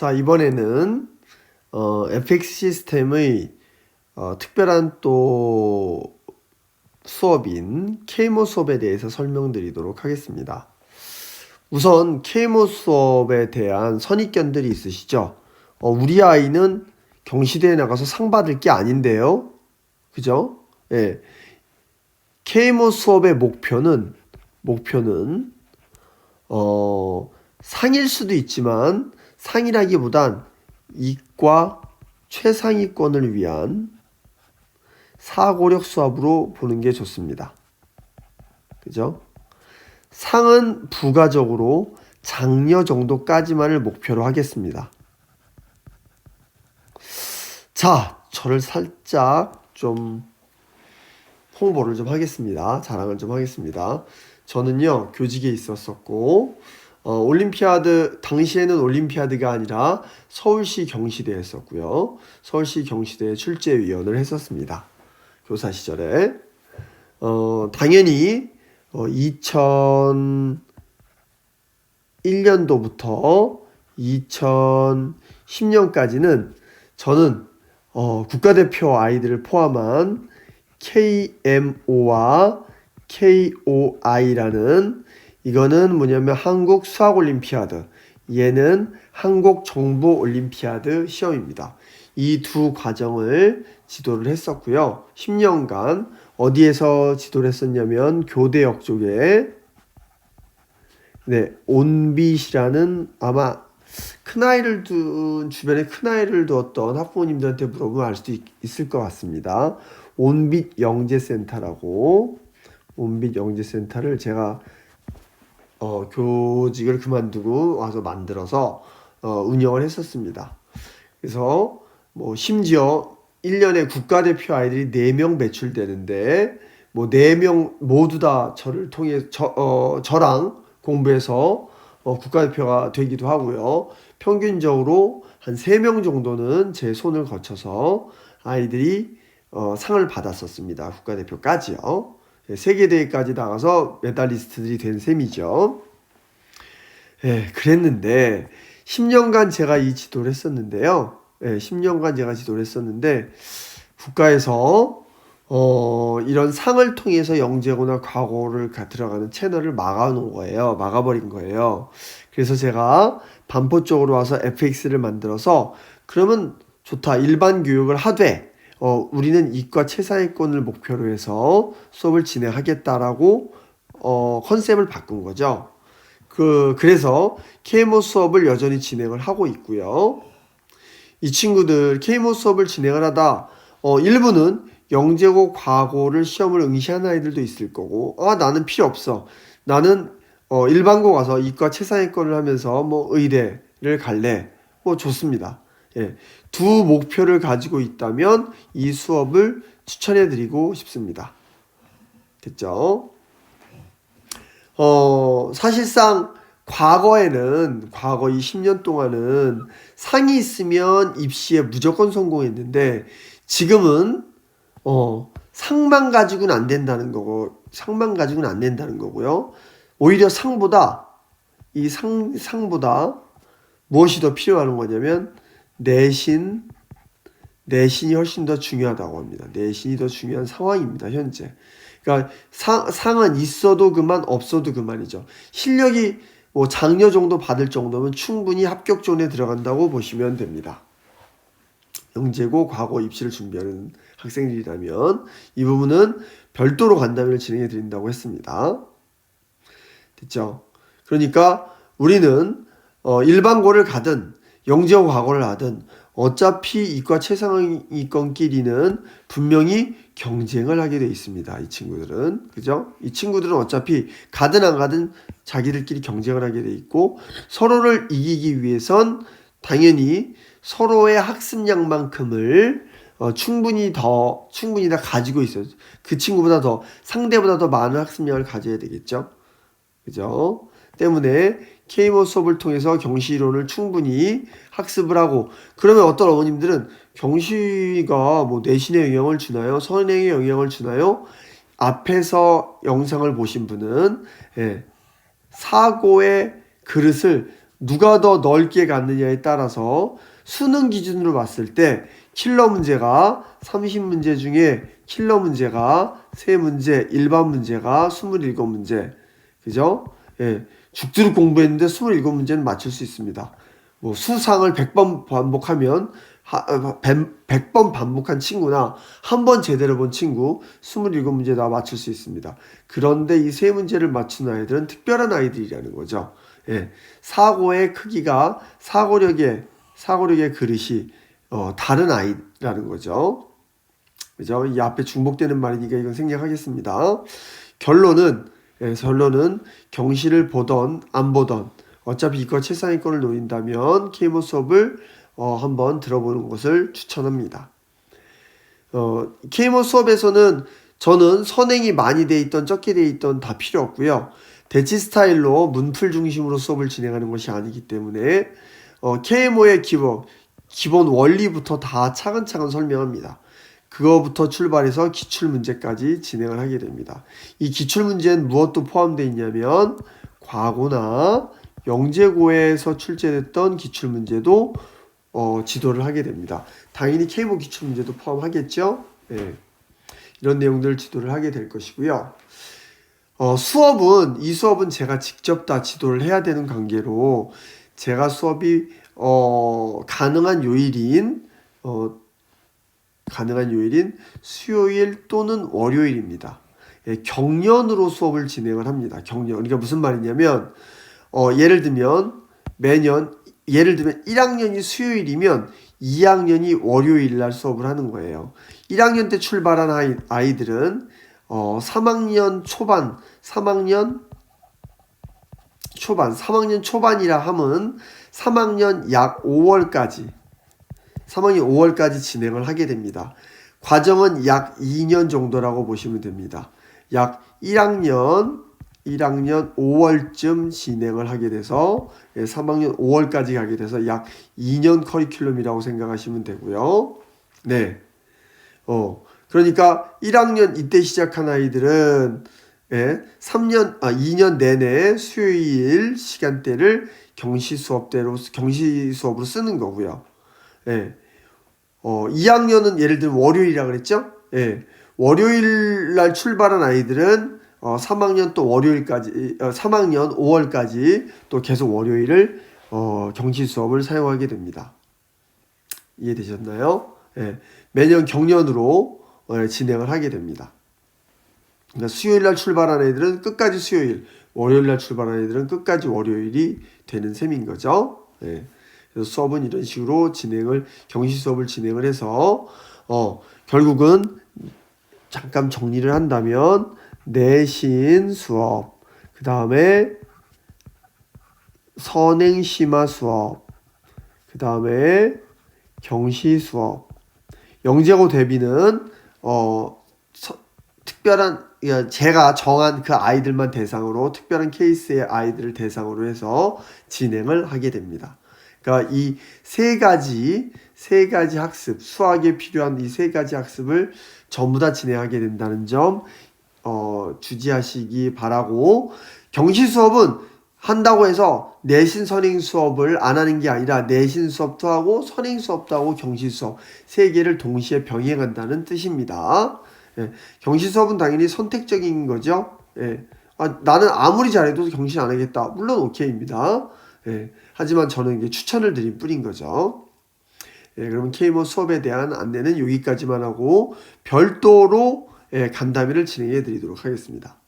자, 이번에는 어, FX 시스템의 어, 특별한 또 수업인 케이모 수업에 대해서 설명드리도록 하겠습니다. 우선 케이모 수업에 대한 선입견들이 있으시죠? 어, 우리 아이는 경시대에 나가서 상 받을 게 아닌데요. 그죠? 예. 케이모 수업의 목표는 목표는 어, 상일 수도 있지만 상이라기보단 이과 최상위권을 위한 사고력 수업으로 보는 게 좋습니다. 그죠? 상은 부가적으로 장려 정도까지만을 목표로 하겠습니다. 자, 저를 살짝 좀 홍보를 좀 하겠습니다. 자랑을 좀 하겠습니다. 저는요, 교직에 있었었고, 어, 올림피아드, 당시에는 올림피아드가 아니라 서울시 경시대에 했었고요. 서울시 경시대 출제위원을 했었습니다. 교사 시절에. 어, 당연히, 어, 2001년도부터 2010년까지는 저는 어, 국가대표 아이들을 포함한 KMO와 KOI라는 이거는 뭐냐면 한국 수학 올림피아드 얘는 한국 정보 올림피아드 시험입니다. 이 두 과정을 지도를 했었고요. 10년간 어디에서 지도를 했었냐면 교대역 쪽에 네, 온빛이라는 아마 큰 아이를 둔 주변에 큰 아이를 두었던 학부모님들한테 물어보면 알 수도 있, 있을 것 같습니다. 온빛 영재센터라고 온빛 영재센터를 제가 어, 교직을 그만두고 와서 만들어서 어, 운영을 했었습니다. 그래서 뭐 심지어 1년에 국가대표 아이들이 4명 배출되는데 뭐 4명 모두 다 저를 통해 저, 어, 저랑 공부해서 어, 국가대표가 되기도 하고요. 평균적으로 한 3명 정도는 제 손을 거쳐서 아이들이 어, 상을 받았었습니다. 국가대표까지요. 예, 세계대회까지 나가서 메달리스트들이 된 셈이죠. 예, 그랬는데 10년간 제가 이 지도를 했었는데요. 예, 10년간 제가 지도를 했었는데 국가에서 어, 이런 상을 통해서 영재고나 과거를 가- 들어가는 채널을 막아놓은 거예요. 막아버린 거예요. 그래서 제가 반포 쪽으로 와서 FX를 만들어서 그러면 좋다. 일반 교육을 하되 어, 우리는 이과 최상위권을 목표로 해서 수업을 진행하겠다라고 어, 컨셉을 바꾼 거죠. 그 그래서 KMO 수업을 여전히 진행을 하고 있고요. 이 친구들 KMO 수업을 진행을 하다 어, 일부는 영재고 과고를 시험을 응시하는 아이들도 있을 거고 아 나는 필요 없어 나는 어, 일반고 가서 이과 최상위권을 하면서 뭐 의대를 갈래 뭐 좋습니다 예, 두 목표를 가지고 있다면 이 수업을 추천해 드리고 싶습니다 됐죠 어 사실상 과거에는 과거 이 10년 동안은 상이 있으면 입시에 무조건 성공했는데 지금은 어, 상만 가지고는 안 된다는 거고, 상만 가지고는 안 된다는 거고요. 오히려 상보다, 이 상, 상보다 무엇이 더 필요한 거냐면, 내신, 내신이 훨씬 더 중요하다고 합니다. 내신이 더 중요한 상황입니다, 현재. 그러니까 상, 상은 있어도 그만, 없어도 그만이죠. 실력이 뭐 장려 정도 받을 정도면 충분히 합격존에 들어간다고 보시면 됩니다. 영재고 과거 입시를 준비하는 학생들이라면 이 부분은 별도로 간담회를 진행해 드린다고 했습니다. 됐죠? 그러니까 우리는 어, 일반고를 가든 영재고 과거를 하든 어차피 이과 최상위권끼리는 분명히 경쟁을 하게 돼 있습니다. 이 친구들은 그죠? 이 친구들은 어차피 가든 안 가든 자기들끼리 경쟁을 하게 돼 있고 서로를 이기기 위해선 당연히 서로의 학습량만큼을 어, 충분히 더 충분히 다 가지고 있어요. 그 친구보다 더 상대보다 더 많은 학습량을 가져야 되겠죠. 그죠? 때문에 K모 수업을 통해서 경시 이론을 충분히 학습을 하고 그러면 어떤 어머님들은 경시가 뭐 내신에 영향을 주나요? 선행에 영향을 주나요? 앞에서 영상을 보신 분은 예, 사고의 그릇을 누가 더 넓게 갔느냐에 따라서 수능 기준으로 봤을 때 킬러 문제가 30문제 중에 킬러 문제가 3문제, 일반 문제가 27문제. 그죠? 예. 죽도록 공부했는데 27문제는 맞출 수 있습니다. 뭐 수상을 100번 반복하면 하, 100번 반복한 친구나 한 번 제대로 본 친구 27문제 다 맞출 수 있습니다. 그런데 이 세 문제를 맞춘 아이들은 특별한 아이들이라는 거죠. 예. 사고의 크기가 사고력의 사고력의 그릇이 어, 다른 아이라는 거죠. 그죠? 이 앞에 중복되는 말이니까 이건 생략하겠습니다. 결론은 예, 결론은 경시를 보던 안 보던 어차피 이과 최상위권을 노린다면 케이모 수업을 어, 한번 들어보는 것을 추천합니다. 어, 케이모 수업에서는 저는 선행이 많이 돼 있던 적게 돼 있던 다 필요 없고요. 대치 스타일로 문풀 중심으로 수업을 진행하는 것이 아니기 때문에 어, KMO의 기본 기본 원리부터 다 차근차근 설명합니다. 그거부터 출발해서 기출 문제까지 진행을 하게 됩니다. 이 기출 문제는 무엇도 포함되어 있냐면 과거나 영재고에서 출제됐던 기출 문제도 어, 지도를 하게 됩니다. 당연히 K모 기출 문제도 포함하겠죠. 예. 이런 내용들을 지도를 하게 될 것이고요. 어, 수업은 이 수업은 제가 직접 다 지도를 해야 되는 관계로 제가 수업이 어, 가능한 요일인 어, 가능한 요일인 수요일 또는 월요일입니다. 예, 경련으로 수업을 진행을 합니다. 경련. 그러니까 무슨 말이냐면 어, 예를 들면 매년 예를 들면 1학년이 수요일이면 2학년이 월요일 날 수업을 하는 거예요. 1학년 때 출발한 아이, 아이들은 어, 3학년 초반, 3학년 초반, 3학년 초반이라 함은 3학년 약 5월까지 3학년 5월까지 진행을 하게 됩니다. 과정은 약 2년 정도라고 보시면 됩니다. 약 1학년 1학년 5월쯤 진행을 하게 돼서 3학년 5월까지 가게 돼서 약 2년 커리큘럼이라고 생각하시면 되고요. 네. 어. 그러니까 1학년 이때 시작한 아이들은 예, 3년 아 2년 내내 수요일 시간대를 경시 수업대로 경시 수업으로 쓰는 거고요. 예. 어, 2학년은 예를 들면 월요일이라 그랬죠? 예. 월요일 날 출발한 아이들은 어, 3학년 또 월요일까지 어, 3학년 5월까지 또 계속 월요일을 어, 경시 수업을 사용하게 됩니다. 이해되셨나요? 예. 매년 경년으로 어, 진행을 하게 됩니다. 그러니까 수요일 날 출발한 애들은 끝까지 수요일, 월요일 날 출발한 애들은 끝까지 월요일이 되는 셈인 거죠. 예. 그래서 수업은 이런 식으로 진행을 경시 수업을 진행을 해서 어 결국은 잠깐 정리를 한다면 내신 수업 그 다음에 선행 심화 수업 그 다음에 경시 수업 영재고 대비는 어 서, 특별한 제가 정한 그 아이들만 대상으로 특별한 케이스의 아이들을 대상으로 해서 진행을 하게 됩니다. 그러니까 이 세 가지 세 가지 학습 수학에 필요한 이 세 가지 학습을 전부 다 진행하게 된다는 점 어, 주지하시기 바라고 경시 수업은 한다고 해서 내신 선행 수업을 안 하는 게 아니라 내신 수업도 하고 선행 수업도 하고 경시 수업 세 개를 동시에 병행한다는 뜻입니다. 예, 경시 수업은 당연히 선택적인 거죠. 예, 아, 나는 아무리 잘해도 경시 안 하겠다. 물론 오케이입니다. 예, 하지만 저는 이게 추천을 드린 뿐인 거죠. 예, 그러면 K모 수업에 대한 안내는 여기까지만 하고 별도로 예, 간담회를 진행해 드리도록 하겠습니다.